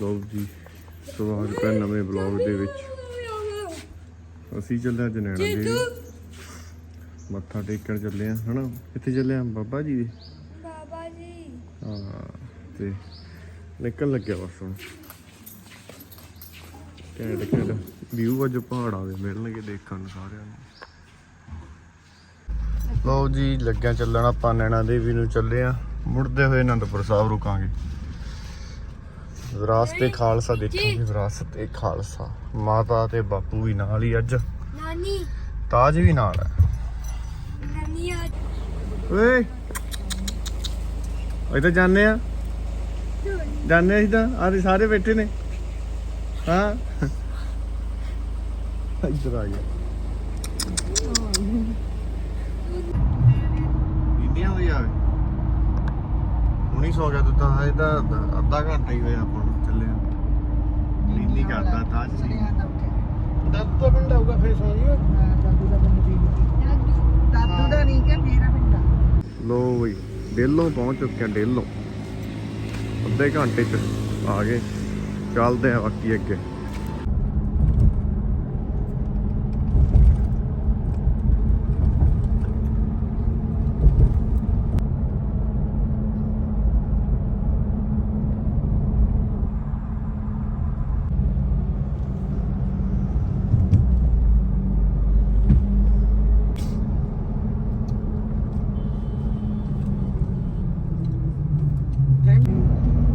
ਲੋਕ ਜੀ ਸਵਾਗਤ ਹੈ ਨਵੇਂ ਬਲੌਗ ਦੇ ਵਿੱਚ। ਅਸੀਂ ਚੱਲੇ ਅੱਜ ਨੈਣਾ ਦੇਵੀ। ਮੱਥਾ ਟੇਕਣ ਚੱਲੇ ਆ ਹਨਾ? ਕਿੱਥੇ ਚੱਲੇ ਆ? ਬਾਬਾ ਜੀ ਦੇ? ਬਾਬਾ ਜੀ। ਹਾਂ ਤੇ ਨਿਕਲ ਲੱਗਿਆ ਬਸ ਹੁਣ। ਘੈਂਟ ਘੈਂਟ ਵਿਊ ਅੱਜ ਪਹਾੜਾਂ ਦੇ ਮਿਲਣਗੇ ਦੇਖਣ ਨੂੰ ਸਾਰਿਆਂ ਨੂੰ। ਲਓ ਜੀ ਲੱਗਿਆ ਚੱਲਣ ਆਪਾਂ ਨੈਣਾ ਦੇਵੀ ਨੂੰ ਚੱਲੇ ਆ। ਮੁੜਦੇ ਹੋਏ ਅਨੰਦਪੁਰ ਸਾਹਿਬ ਰੁਕਾਂਗੇ। ਵਿਰਾਸਤ ਖਾਲਸਾ ਦੇਖਾਂਗੇ ਵਿਰਾਸਤ ਖਾਲਸਾ। ਮਾਤਾ ਤੇ ਬਾਪੂ ਵੀ ਨਾਲ ਹੀ ਅੱਜ। ਨਾਨੀ। ਤਾਜ ਵੀ ਨਾਲ ਹੈ। ਨਾਨੀ ਆ ਓਏ! ਅਸੀਂ ਤਾਂ ਜਾਣੇ ਆ। ਜਾਣੇ ਅਸੀਂ ਤਾਂ। ਆਦੇ ਸਾਰੇ ਬੈਠੇ ਨੇ। ਹਾਂ। ਇੱਧਰ ਆ ਗਿਆ। ਇੰਡੀਆ ਹੋਈ ਆਵੇ ਹੁਣੀ ਸੌ ਗਿਆ ਤੂੰ ਤਾਂ ਹਜੇ ਤਾਂ ਅੱਧਾ ਘੰਟਾ ਹੀ ਹੋਇਆ ਆਪਾਂ ਨੂੰ ਚੱਲੇ ਨੀਲੀ ਕਰਦਾ ਤਾਂ ਸੀ ਦੱਦ ਤਾਂ ਪਿੰਡ ਆਊਗਾ ਫੇਰ ਸੌ ਜੀਓ। ਦਾਦੂ ਦਾ ਨਹੀਂ ਕਿ ਮੇਰਾ ਪਿੰਡਾ ਲੋ ਬਈ ਡੇਲੋਂ ਪਹੁੰਚ ਚੁੱਕੇ ਆ ਡੇਲੋਂ। ਅੱਧੇ ਘੰਟੇ ਚ ਆ ਗਏ। ਚੱਲਦੇ ਆ ਬਾਕੀ ਅੱਗੇ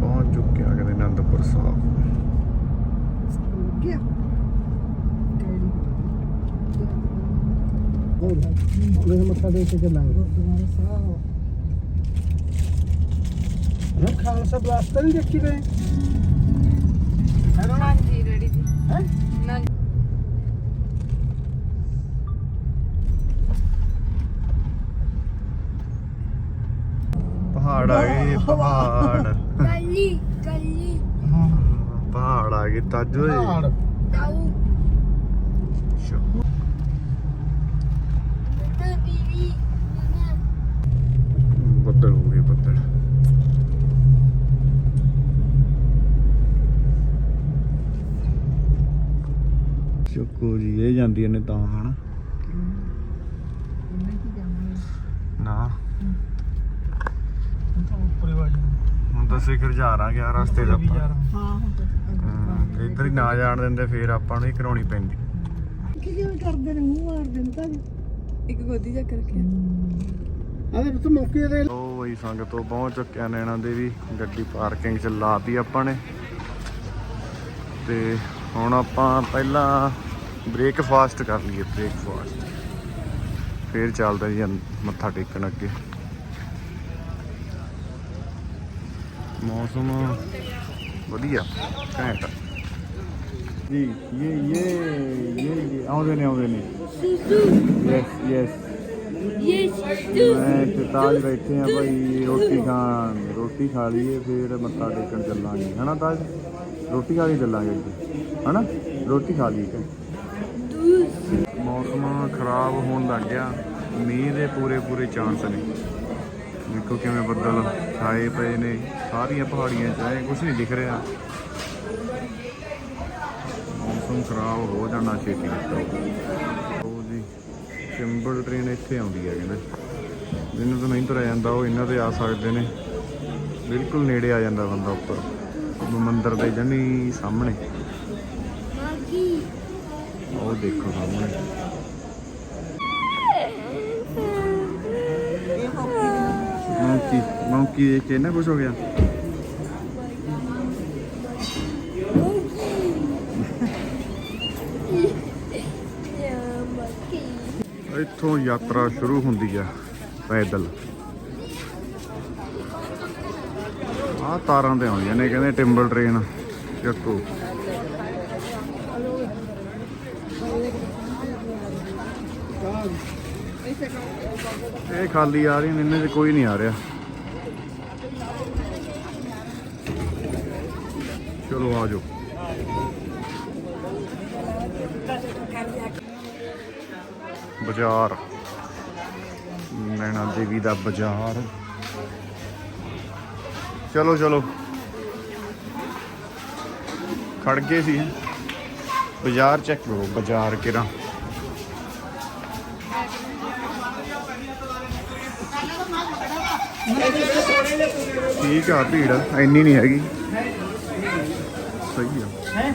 ਪਹੁੰਚ ਚੁੱਕੇ ਆ ਕਹਿੰਦੇ ਅਨੰਦਪੁਰ ਸਾਹਿਬ ਗਿਆ ਉਹਦੇ ਮੱਥਾ ਦੇ ਕੇ ਚੱਲਾਂਗੇ। ਗੁਰਦੁਆਰਾ ਸਾਹਿਬ। ਹਾਂ ਖਾਲਸਾ ਬਲਾਸਟਰ ਨਹੀਂ ਦੇਖੀ ਤੇ ਹੈ ਨਾ ਹਾਂਜੀ ਰੈਡੀ ਜੀ। ਹੈ? ਨਾ ਪਹਾੜ ਆ ਗਏ ਪਹਾੜ। ਕੱਲੀ ਕੱਲੀ ਪਹਾੜ ਆ ਗਏ ਤਾਜ ਪਹਾੜ ਦਾਉ ਅੱਛਾ। ਤੇ ਬੀਵੀ ਨਨਾ ਬੱਦਲ ਹੋ ਗਏ ਬੱਦਲ ਚੁੱਕੋ ਜੀ ਇਹ ਜਾਂਦੀਆਂ ਨੇ ਤਾਂ ਹਨਾ? ਨਾ? ਹੁਣ ਤਾਂ ਸਿਖਰ ਜਾ ਰਾਂਗੇ ਆ ਰਸਤੇ ਦਾ ਵੀ ਆਪਾਂ। ਹਾਂ ਹੁਣ ਤਾਂ ਹਾਂ, ਇੱਧਰ ਹੀ ਨਾ ਜਾਣ ਦਿੰਦੇ ਫੇਰ ਆਪਾਂ ਨੂੰ ਹੀ ਕਰਾਉਣੀ ਪੈਂਦੀ। ਕਿ ਜਿਵੇਂ ਕਰਦੇ ਨੇ ਮੂੰਹ ਮਾਰਦੇ ਨੇ ਤਾਂ ਇੱਕ ਗੋਦੀ ਜਾ ਕਰਕੇ। ਆਦੇ ਤੂੰ ਮੌਕੇ ਦੇ ਉਹ ਬਈ ਸੰਗਤ ਤੋਂ ਪਹੁੰਚ ਚੁੱਕਿਆ ਨੈਣਾ ਦੇਵੀ ਗੱਡੀ ਪਾਰਕਿੰਗ ਚ ਲਾਤੀ ਆਪਾਂ ਨੇ। ਤੇ ਹੁਣ ਆਪਾਂ ਪਹਿਲਾਂ ਬ੍ਰੇਕਫਾਸਟ ਕਰ ਲਈਏ ਬ੍ਰੇਕਫਾਸਟ ਫੇਰ ਚੱਲਦਾ ਜੀ ਅੰ- ਮੱਥਾ ਟੇਕਣ ਅੱਗੇ। ਮੌਸਮ ਵਧੀਆ, ਘੈਂਟ। ਜੀ ਇਹ ਇਹ ਇਹ ਆਉਂਦੇ ਨੇ ਆਉਂਦੇ ਨੇ। ਯੈਸ ਯੈਸ ਮੈਂ ਤੇ ਤਾਜ ਬੈਠੇ ਆ ਭਾਈ, ਰੋਟੀ ਖਾਣ। ਰੋਟੀ ਖਾ ਲਈਏ, ਫਿਰ ਮੱਥਾ ਟੇਕਣ ਚੱਲਾਂਗੇ। ਹਨਾ ਤਾਜ? ਰੋਟੀ ਖਾ ਕੇ ਚੱਲਾਂਗੇ ਅੱਗੇ। ਹਨਾ? ਰੋਟੀ ਖਾ ਲਈਏ। ਤੇ ਮੌਸਮ ਖਰਾਬ ਹੋਣ ਲੱਗ ਗਿਆ। ਮੀਂਹ ਦੇ ਪੂਰੇ ਪੂਰੇ ਚਾਂਸ ਨੇ। ਦੇਖੋ ਕਿਵੇਂ ਬੱਦਲ ਛਾਏ ਪਏ ਨੇ। ਸਾਰੀਆਂ ਪਹਾੜੀਆਂ 'ਚ ਐ ਕੁਝ ਨਹੀਂ ਦਿਖ ਰਿਹਾ। ਮੌਸਮ ਖਰਾਬ ਹੋ ਜਾਣਾ ਛੇਤੀ। ਉਹ ਜੀ ਸਿੰਬਲ ਟ੍ਰੇਨ ਇੱਥੇ ਆਉਂਦੀ ਹੈ ਕਹਿੰਦੇ ਜਿਹਨੂੰ ਤੋਂ ਨਹੀਂ ਤੁਰਿਆ ਜਾਂਦਾ, ਉਹ ਇਹਨਾਂ ਤੇ ਆ ਸਕਦੇ ਨੇ। ਬਿਲਕੁਲ ਨੇੜੇ ਆ ਜਾਂਦਾ ਬੰਦਾ ਉੱਪਰ। ਮੰਦਰ ਦੇ ਜਮੀ ਸਾਹਮਣੇ। ਉਹ ਦੇਖੋ ਸਾਹਮਣੇ ਮੌਂਕੀ ਮੌਂਕੀ ਦੇਖ ਕੇ ਨਾ ਕੁਝ ਹੋ ਗਿਆ। ਇੱਥੋਂ ਯਾਤਰਾ ਸ਼ੁਰੂ ਹੁੰਦੀ ਆ ਪੈਦਲ। ਆ ਤਾਰਾਂ ਤੇ ਆਉਂਦੀਆਂ ਨੇ, ਕਹਿੰਦੇ ਟਿੰਬਲ ਟ੍ਰੇਨ ਚੱਕੋ। ਇਹ ਖਾਲੀ ਆ ਰਹੀ ਨੇ ਇਹਨਾਂ 'ਚ ਕੋਈ ਨਹੀਂ ਆ ਰਿਹਾ। ਚਲੋ ਆ ਜਾਓ। ਬਾਜ਼ਾਰ। ਨੈਣਾ ਦੇਵੀ ਦਾ ਬਾਜ਼ਾਰ। ਚਲੋ ਚਲੋ। ਖੜ ਗਏ ਸੀ। ਬਾਜ਼ਾਰ ਚੈੱਕ ਕਰੋ, ਬਾਜ਼ਾਰ ਕਿਹੜਾ। ਠੀਕ ਆ ਭੀੜ ਐਨੀ ਨਹੀਂ ਹੈਗੀ। ਸਹੀ ਆ। ਹੈ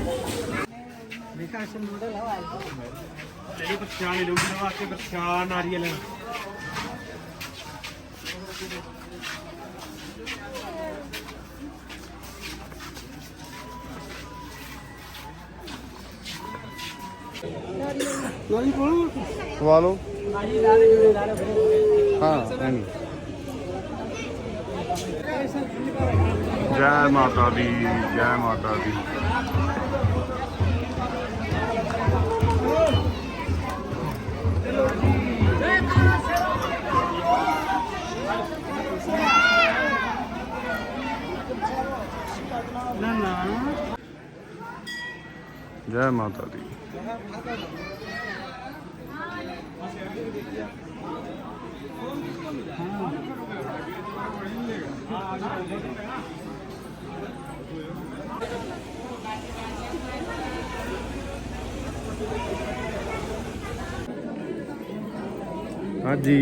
ਵੇਖਾ ਇਸ ਨੂੰ ਦੇ ਲਵਾ ਜਿਹੜੀ ਪਛਾਣ ਲੋਕ ਕੇ ਪਛਾਣ ਆ ਰਹੀ ਹੈ ਲੈਣ ਵਾਲੋ ਜੈ ਮਾਤਾ ਦੀ ਜੈ ਮਾਤਾ ਦੀ। ਜੈ ਮਾਤਾ ਦੀ। Adi.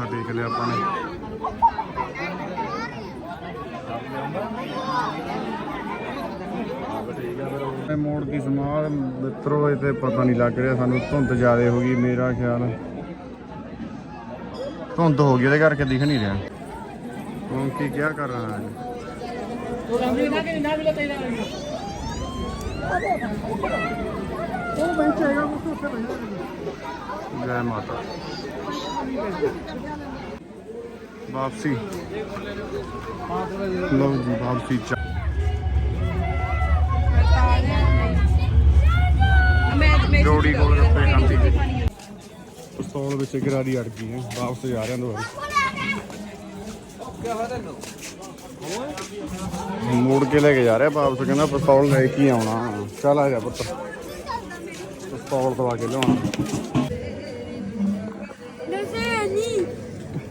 ਮੱਥਾ ਟੇਕ ਲਿਆ ਆਪਾਂ ਨੇ। ਇਹ ਮੋੜ ਦੀ ਸਮਾਲ ਮਿੱਤਰੋ, ਇਹ ਪਤਾ ਨਹੀਂ ਲੱਗ ਰਿਹਾ, ਸਾਨੂੰ ਧੁੰਦ ਜ਼ਿਆਦਾ ਹੋ ਗਈ ਮੇਰਾ ਖਿਆਲ। ਧੁੰਦ ਹੋ ਗਈ ਉਹਦੇ ਕਰਕੇ ਦਿਖ ਨਹੀਂ ਰਿਹਾ। ਹੁਣ ਕੀ ਕਿਆ ਕਰ ਰਹਾ ਹੈ ਉਹ ਬੈਂਚ ਹੈਗਾ ਉਹ ਤੋਂ ਉੱਥੇ ਬੈਠਾ ਜੈ ਮਾਤਾ। ਵਾਪਸੀ। ਲਓ ਜੀ, ਵਾਪਸੀ ਜੋੜੀ ਕੋਲ ਰੱਪੇ ਖਾਂਦੀ ਸੀ ਪਿਸਤੌਲ ਵਿੱਚ ਗਰਾਰੀ ਅੜ ਗਈ ਹੈ। ਵਾਪਸ ਜਾ ਰਿਹਾ ਦੁਬਾਰਾ। ਮੋੜ ਕੇ ਲੈ ਕੇ ਜਾ ਰਿਹਾ ਵਾਪਸ, ਕਹਿੰਦਾ ਪਿਸਤੌਲ ਲੈ ਕੇ ਆਉਣਾ। ਚੱਲ ਆ ਜਾ ਪੁੱਤ। ਪਿਸਤੌਲ ਦਵਾ ਕੇ ਲਿਆਉਣਾ।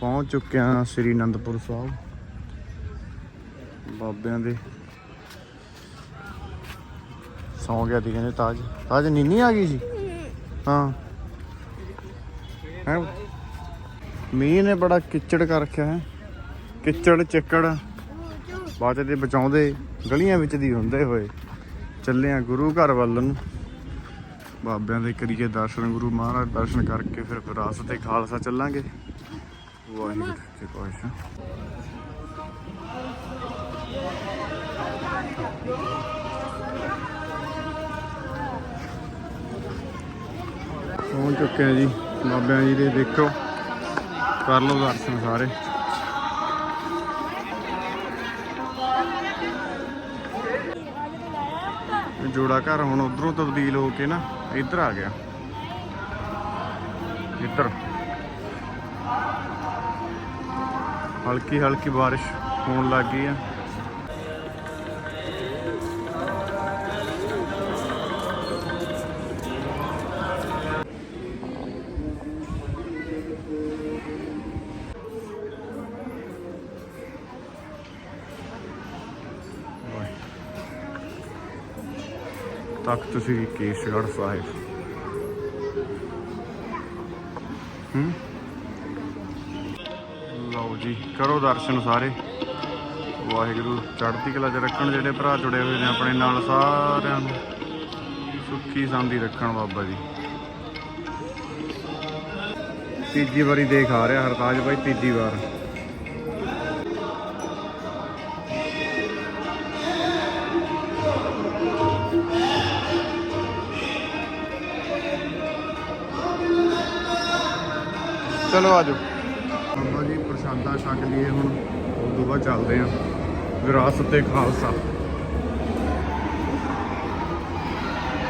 ਪਹੁੰਚ ਚੁੱਕੇ ਹਾਂ ਸ੍ਰੀ ਅਨੰਦਪੁਰ ਸਾਹਿਬ। ਬਾਬਿਆਂ ਦੇ ਸੌ ਗਿਆ ਦੀ ਕਹਿੰਦੇ ਤਾਜ। ਤਾਜ ਨੀਨੀ ਆ ਗਈ ਸੀ? ਹਾਂ। ਹੈ? ਮੀਂਹ ਨੇ ਬੜਾ ਕਿਚੜ ਕਰ ਰੱਖਿਆ ਹੈ। ਕਿਚੜ, ਚਿੱਕੜ ਬਾਅਦ ਦੇ ਬਚਾਉਂਦੇ, ਗਲੀਆਂ ਵਿੱਚ ਦੀ ਹੁੰਦੇ ਹੋਏ ਚੱਲੇ ਆ ਗੁਰੂ ਘਰ ਵੱਲ ਨੂੰ। ਬਾਬਿਆਂ ਦੇ ਕਰੀਏ ਦਰਸ਼ਨ, ਗੁਰੂ ਮਹਾਰਾਜ ਦਰਸ਼ਨ ਕਰਕੇ ਫਿਰ ਵਿਰਾਸਤ ਤੇ ਖਾਲਸਾ ਚੱਲਾਂਗੇ। ਵਾਹਿਗੁਰੂ ਜੀ ਕਾ ਪਹੁੰਚ ਚੁੱਕੇ ਆ ਜੀ। ਬਾਬਿਆਂ ਜੀ ਦੇ ਦੇਖੋ। ਕਰ ਲਓ ਦਰਸ਼ਨ ਸਾਰੇ। ਜੋੜਾ ਘਰ ਹੁਣ ਉਧਰੋਂ ਤਬਦੀਲ ਹੋ ਕੇ ਨਾ ਇੱਧਰ ਆ ਗਿਆ। ਇੱਧਰ। हल्की हल्की बारिश होने लग गई है। तख्त श्री केशगढ़ साहिब। हम्म? ਜੀ ਕਰੋ ਦਰਸ਼ਨ ਸਾਰੇ। ਵਾਹਿਗੁਰੂ, ਚੜ੍ਹਦੀ ਕਲਾ ਚ ਰੱਖਣ ਜਿਹੜੇ ਭਰਾ ਜੁੜੇ ਹੋਏ ਨੇ ਆਪਣੇ ਨਾਲ ਸਾਰਿਆਂ ਨੂੰ। ਸੁੱਖੀ ਸਾਂਦੀ ਰੱਖਣ ਬਾਬਾ ਜੀ। ਤੀਜੀ ਵਾਰੀ ਦੇਖ ਆ ਰਿਹਾ ਹਰਤਾਜ ਭਾਈ ਤੀਜੀ ਵਾਰ। ਚਲੋ ਆਜੋ ਪ੍ਰਸ਼ਾਦਾ ਛਕ ਲਈਏ ਹੁਣ ਉਸ ਤੋਂ ਬਾਅਦ ਚੱਲਦੇ ਆਂ ਵਿਰਾਸਤ ਤੇ ਖਾਲਸਾ।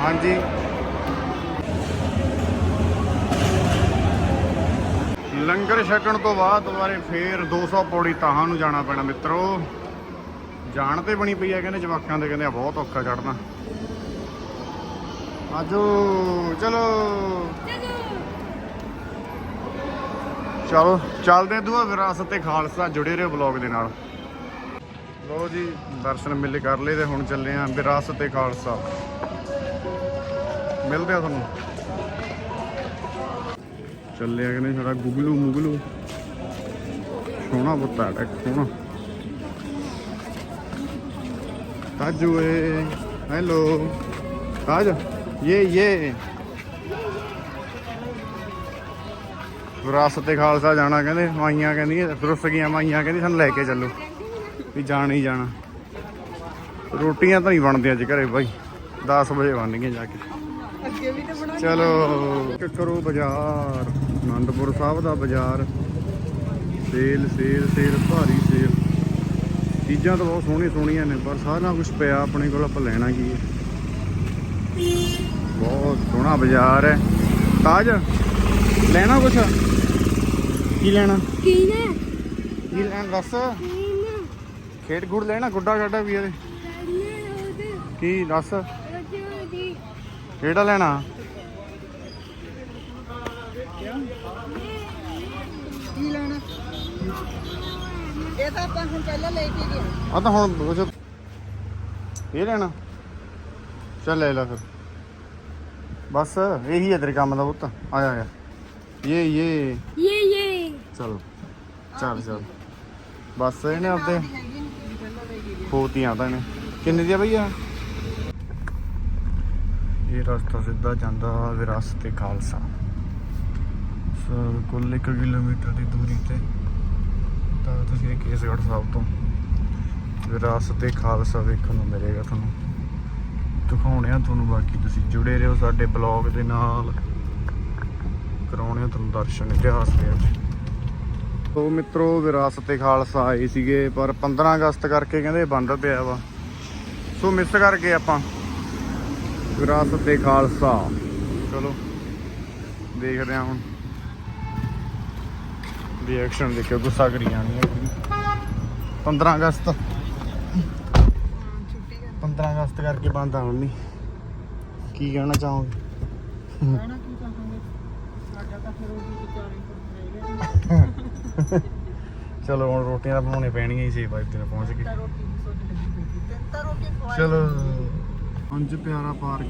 ਹਾਂਜੀ। ਲੰਗਰ ਛਕਣ ਤੋਂ ਬਾਅਦ ਦੁਬਾਰੇ ਫੇਰ 200 ਪੌੜੀ ਤਾਹਾਂ ਨੂੰ ਜਾਣਾ ਪੈਣਾ ਮਿੱਤਰੋ। ਜਾਣ ਤੇ ਬਣੀ ਪਈ ਆ ਕਹਿੰਦੇ, ਜਵਾਕਾਂ ਦੇ ਕਹਿੰਦੇ ਆ, ਬਹੁਤ ਔਖਾ ਚੜਨਾ ਆਜੋ, ਚਲੋ। ਚਲੋ। ਚਲੋ, ਚੱਲਦੇ ਹਾਂ ਵਿਰਾਸਤ ਤੇ ਖਾਲਸਾ, ਜੁੜੇ ਰਹੋ ਬਲੌਗ ਦੇ ਨਾਲ। ਲੋ ਜੀ, ਦਰਸ਼ਨ ਮਿਲੇ ਕਰ ਲਏ ਤੇ ਹੁਣ ਚੱਲੇ ਆਂ ਵਿਰਾਸਤ ਤੇ ਖਾਲਸਾ। ਮਿਲਦੇ ਆ ਤੁਹਾਨੂੰ। ਚੱਲੇ ਆ ਕਿ ਸਾਡਾ ਗੁਗਲੂ ਮੁਗਲੂ। ਸੋਹਣਾ ਬੁੱਤਾ ਹੈ ਸੋਹਣਾ। ਤਾਜੂ ਏ, ਹੈਲੋ। ਤਾਜ ਇਹ ਇਹ ਵਿਰਾਸਤ ਤੇ ਖਾਲਸਾ ਜਾਣਾ ਕਹਿੰਦੇ, ਮਾਈਆਂ ਕਹਿੰਦੀਆਂ, ਰੁੱਸ ਗਈਆਂ ਮਾਈਆਂ ਕਹਿੰਦੀ ਸਾਨੂੰ ਲੈ ਕੇ ਚੱਲੋ। ਵੀ ਜਾਣਾ ਹੀ ਜਾਣਾ। ਰੋਟੀਆਂ ਤਾਂ ਨਹੀਂ ਬਣਦੀਆਂ ਅੱਜ ਘਰੇ ਬਾਈ। 10 ਵਜੇ ਬਣਨਗੀਆਂ ਜਾ ਕੇ। ਅੱਗੇ ਵੀ ਤਾਂ ਬਣਾ ਚਲੋ, ਕਰੋ ਬਾਜ਼ਾਰ। ਆਨੰਦਪੁਰ ਸਾਹਿਬ ਦਾ ਬਾਜ਼ਾਰ। ਸੇਲ ਸੇਲ ਸੇਲ, ਭਾਰੀ ਸੇਲ। ਚੀਜ਼ਾਂ ਤਾਂ ਬਹੁਤ ਸੋਹਣੀਆਂ ਸੋਹਣੀਆਂ ਨੇ, ਪਰ ਸਾਰਾ ਕੁਝ ਪਿਆ ਆਪਣੇ ਕੋਲ, ਆਪਾਂ ਲੈਣਾ ਕੀ ਹੈ? ਬਹੁਤ ਸੋਹਣਾ ਬਾਜ਼ਾਰ ਹੈ। ਤਾਜ, ਲੈਣਾ ਕੁਛ? ਕੀ ਲੈਣਾ? ਕੀਨੇ ਕੀ ਲੈਣਾ ਦੱਸ? ਖੇਡ ਗੁੜ ਲੈਣਾ ਗੁੱਡਾ ਗਾਡਾ ਵੀ ਇਹਦੇ। ਉਹਦੇ। ਕੀ ਦੱਸ? ਕਿਹੜਾ ਲੈਣਾ? ਕੀ ਲੈਣਾ? ਇਹ ਤਾਂ ਆਪਾਂ ਹੁਣ ਪਹਿਲਾਂ ਲੈ ਕੇ ਗਏ ਆ ਤਾਂ ਹੁਣ ਉਹ ਜੋ- ਇਹ ਲੈਣਾ। ਚੱਲ ਲੈ ਲੈ ਫਿਰ। ਬਸ ਇਹੀ ਹੈ ਤੇਰੇ ਕੰਮ ਦਾ ਪੁੱਤ। ਆਇਆ ਆਇਆ ਇਹ ਇਹ ਇਹ ਇਹ ਚਲ ਚੱਲ ਚੱਲ। ਬਸ ਇਹਨੇ ਆਪਦੇ ਪੋਤੀਆਂ ਤਾਂ ਇਹਨੇ। ਕਿੰਨੇ ਦੀ ਆ ਭਈਆ ਇਹ ਰਸਤਾ ਸਿੱਧਾ ਜਾਂਦਾ ਵਿਰਾਸਤ ਤੇ ਖਾਲਸਾ। ਸਰ ਕੁੱਲ 1 ਕਿਲੋਮੀਟਰ ਦੀ ਦੂਰੀ ਤੇ। ਤਾਂ ਤੁਸੀਂ ਕੇਸਗੜ੍ਹ ਸਾਹਿਬ ਤੋਂ ਵਿਰਾਸਤ ਤੇ ਖਾਲਸਾ ਵੇਖਣ ਨੂੰ ਮਿਲੇਗਾ ਤੁਹਾਨੂੰ। ਦਿਖਾਉਣੇ ਆ ਤੁਹਾਨੂੰ ਬਾਕੀ ਤੁਸੀਂ। ਜੁੜੇ ਰਹੋ ਸਾਡੇ ਬਲੌਗ ਦੇ ਨਾਲ। ਕਰਾਉਣੇ ਆ ਤੁਹਾਨੂੰ ਦਰਸ਼ਨ ਇਤਿਹਾਸ ਦੇ ਵਿੱਚ ਤੋ ਮਿੱਤਰੋ ਵਿਰਾਸਤ ਤੇ ਖਾਲਸਾ ਆਏ ਸੀਗੇ ਪਰ 15 ਅਗਸਤ ਕਰਕੇ ਕਹਿੰਦੇ ਬੰਦ ਪਿਆ ਵਾ। ਸੋ ਮਿਸ ਕਰਕੇ ਆਪਾਂ। ਵਿਰਾਸਤ ਤੇ ਖਾਲਸਾ। ਚਲੋ ਦੇਖਦੇ ਹਾਂ ਹੁਣ। ਰਿਐਕਸ਼ਨ ਦੇਖਿਓ ਗੁੱਸਾ ਕਰੀ ਜਾਣੀ ਹੈ 15 ਅਗਸਤ। 15 ਅਗਸਤ ਕਰਕੇ ਬੰਦ ਆ ਹੁਣ ਨਹੀਂ ਕੀ ਕਹਿਣਾ ਚਾਹੋਗੇ? ਕਹਿਣਾ ਕੀ ਚਾਹਾਂਗੇ ਸਾਡਾ ਤਾਂ ਫਿਰ ਉਹਦੀ ਵਿਚਾਰੀ ਪਰ ਹੈਗਾ ਚਲੋ ਹੁਣ ਰੋਟੀਆਂ ਤਾਂ ਬਣਾਉਣੀਆਂ ਪੈਣੀਆਂ ਹੀ ਸੀ ਬਾਈਕ ਤੇ ਪਹੁੰਚ ਗਏ ਤਾਂ ਰੋਟੀ ਦੀ ਸੋਚ ਲੱਗੀ ਪਈ ਸੀ ਤਿੰਨ ਤਾਂ ਰੋਟੀ ਖਵਾਈ ਚਲੋ। Panj Pyara park.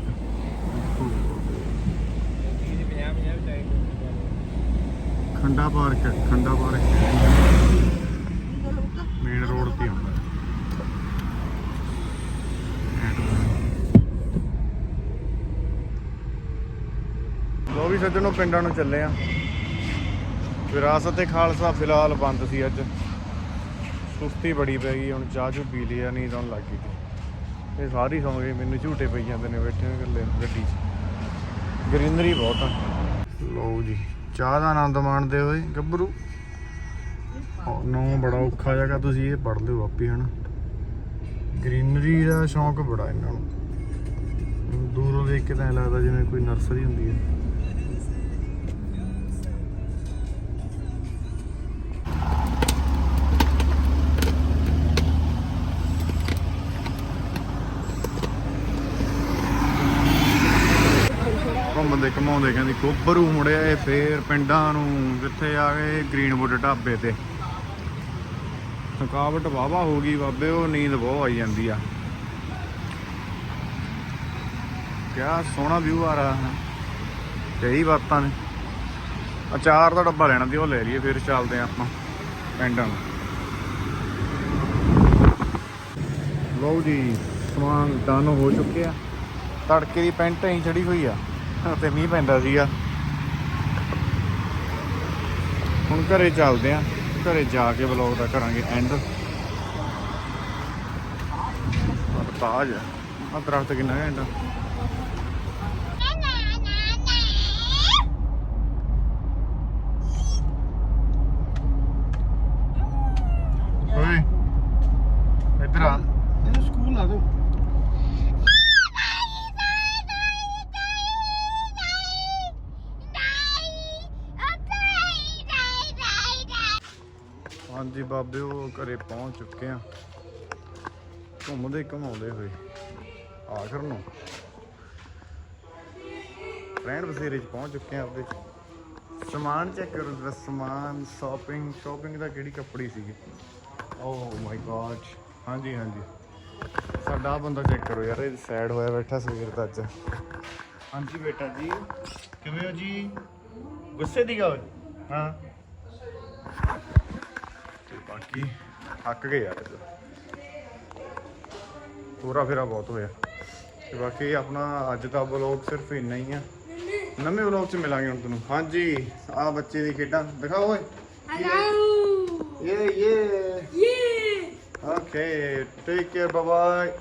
Khanda park Khanda park. Main road ਤੇ ਆਉਂਦਾ। ਲੋ ਵੀ ਸੱਜਣੋ ਪਿੰਡਾਂ ਨੂੰ ਚੱਲੇ ਆ। ਵਿਰਾਸਤ ਤੇ ਖਾਲਸਾ, ਫਿਲਹਾਲ ਬੰਦ ਸੀ ਅੱਜ। ਸੁਸਤੀ ਬੜੀ ਪੈ ਗਈ, ਹੁਣ ਚਾਹ ਚੂ ਪੀ ਲਿਆ ਨੀਂਦ ਆਉਣ ਲੱਗ ਗਈ ਸੀ। ਇਹ ਸਾਰੀ ਸੌਂ ਗਏ ਮੈਨੂੰ ਝੂਟੇ ਪਈ ਜਾਂਦੇ ਨੇ ਬੈਠੇ ਨੇ ਇਕੱਲੇ ਗੱਡੀ 'ਚ। ਗ੍ਰੀਨਰੀ ਬਹੁਤ ਆ। ਲਓ ਜੀ, ਚਾਹ ਦਾ ਆਨੰਦ ਮਾਣਦੇ ਹੋਏ ਗੱਭਰੂ। ਨੂੰ ਬੜਾ ਔਖਾ ਜਗਾ ਤੁਸੀਂ ਇਹ ਪੜ ਲਿਓ ਆਪੀ, ਹਨਾ। ਗ੍ਰੀਨਰੀ ਦਾ ਸ਼ੌਂਕ ਬੜਾ ਇਹਨਾਂ ਨੂੰ। ਦੂਰੋਂ ਦੇਖ ਕੇ ਤਾਂ ਐਂ ਲੱਗਦਾ ਜਿਵੇਂ ਕੋਈ ਨਰਸਰੀ ਹੁੰਦੀ ਹੈ। ਘੁੰਮਦੇ ਘਮਾਉਂਦੇ, ਕਹਿੰਦੀ ਕੋਬਰੂ ਮੁੜਿਆ ਇਹ ਫੇਰ ਪਿੰਡਾਂ ਨੂੰ, ਜਿੱਥੇ ਆ ਗਏ ਗ੍ਰੀਨਵੁੱਡ ਢਾਬੇ ਤੇ। ਥਕਾਵਟ ਵਾਵਾ ਹੋ ਗਈ ਬਾਬੇ, ਉਹ ਨੀਂਦ ਬਹੁਤ ਆਈ ਜਾਂਦੀ ਆ। ਕਿਆ ਸੋਹਣਾ ਵਿਊ ਆ ਰਹਾ। ਹੈ ਕਈ ਬਾਤਾਂ ਨੇ। ਅਚਾਰ ਦਾ ਡੱਬਾ ਲੈਣਾ ਸੀ, ਉਹ ਲੈ ਲਈਏ, ਫਿਰ ਚੱਲਦੇ ਆ ਆਪਾਂ ਪਿੰਡਾਂ ਨੂੰ। ਲਓ ਜੀ, ਸਮਾਨ ਡਨ ਹੋ ਚੁੱਕਿਆ। ਤੜਕੇ ਦੀ ਪੈਂਟ ਐਂ ਚੜੀ ਹੋਈ ਆ। ਤੇ ਮੀਂਹ ਪੈਂਦਾ ਸੀਗਾ। ਹੁਣ ਘਰੇ ਚੱਲਦੇ ਆ। ਘਰੇ ਜਾ ਕੇ ਵਲੌਗ ਦਾ ਕਰਾਂਗੇ ਐਂਡ ਤਾਜ ਆ। ਦਰਖਤ ਕਿੰਨਾ ਘੰਟਾ ਓਏ ਇੱਧਰ ਆ ਇਹਨੂੰ ਸਕੂਲ ਲਾ ਦੋ ਹਾਂਜੀ ਬਾਬੇ ਉਹ ਘਰੇ ਪਹੁੰਚ ਚੁੱਕੇ ਆ ਘੁੰਮਦੇ ਘਮਾਉਂਦੇ ਹੋਏ। ਆਖਰ ਨੂੰ ਫਰੈਂਡ ਬਸੇਰੇ ਚ ਪਹੁੰਚ ਚੁੱਕੇ ਆ ਆਪਦੇ ਸਮਾਨ ਚੈੱਕ ਕਰੋ ਜਰਾ ਸਮਾਨ ਸ਼ਾਪਿੰਗ ਸ਼ਾਪਿੰਗ ਦਾ ਕਿਹੜੀ ਕੱਪੜੀ ਸੀਗੀ? ਓ ਮਾਈ ਗॉड ਹਾਂਜੀ ਹਾਂਜੀ। ਸਾਡਾ ਬੰਦਾ ਚੈੱਕ ਕਰੋ ਯਾਰ ਇਹ ਸੈਡ ਹੋਇਆ ਬੈਠਾ ਸਵੇਰ ਦਾ ਅੱਜ। ਹਾਂਜੀ ਬੇਟਾ ਜੀ ਕਿਵੇਂ ਹੋ ਜੀ? ਗੁੱਸੇ ਦੀ ਗੱਲ? ਹਾਂ। ਬਾਕੀ ਥੱਕ ਗਏ ਯਾਰ ਪੂਰਾ ਫੇਰਾ ਬਹੁਤ ਹੋਇਆ। ਤੇ ਬਾਕੀ ਆਪਣਾ ਅੱਜ ਦਾ ਵਲੌਗ ਸਿਰਫ ਇੰਨਾ ਹੀ ਆ। ਨਵੇਂ ਵਲੌਗ 'ਚ ਮਿਲਾਂਗੇ ਹੁਣ ਤੁਹਾਨੂੰ। ਹਾਂਜੀ ਆ ਬੱਚੇ ਦੀ ਖੇਡਾਂ। ਦਿਖਾਓ ਓਏ. ਇਹ ਇਹ। Yeah. Okay take care bye bye